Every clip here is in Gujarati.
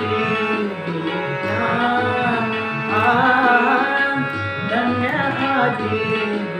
حبيبنا آه يا حبيبنا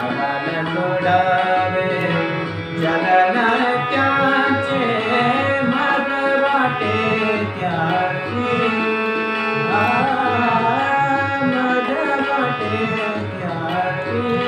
હવન ઉડાવે ક્યાં છે? મન વાટે ક્યાંથી મન વાટે ક્યાંથી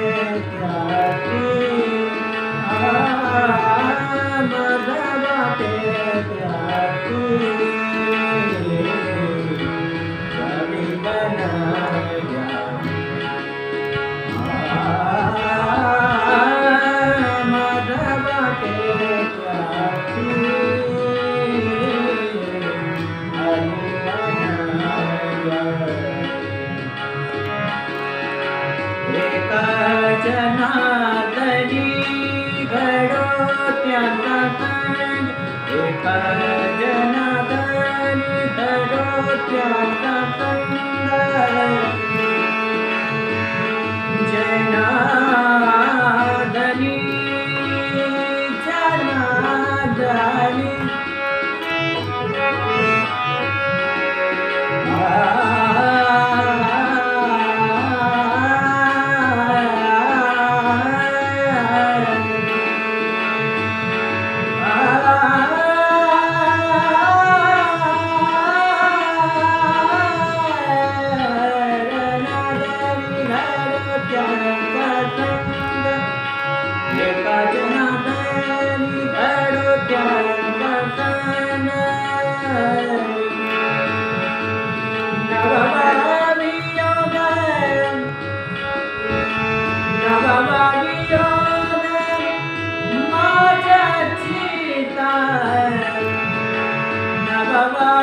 Deus.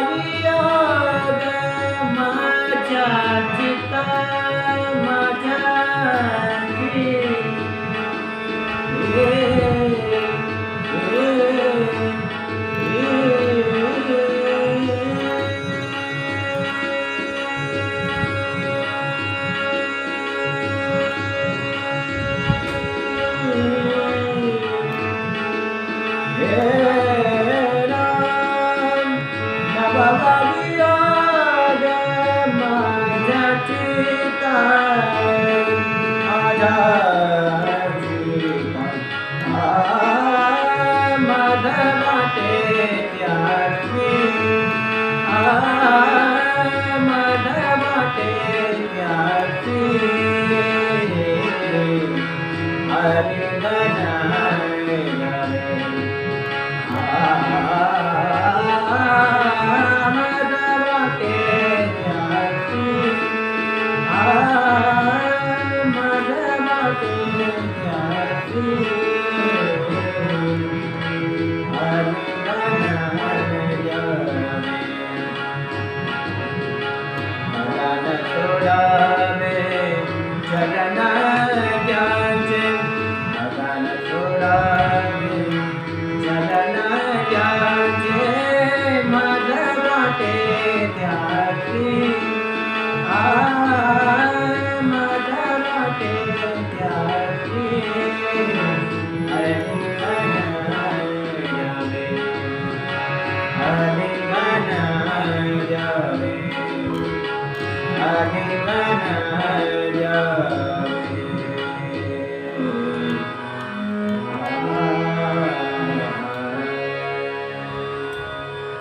Maria. na na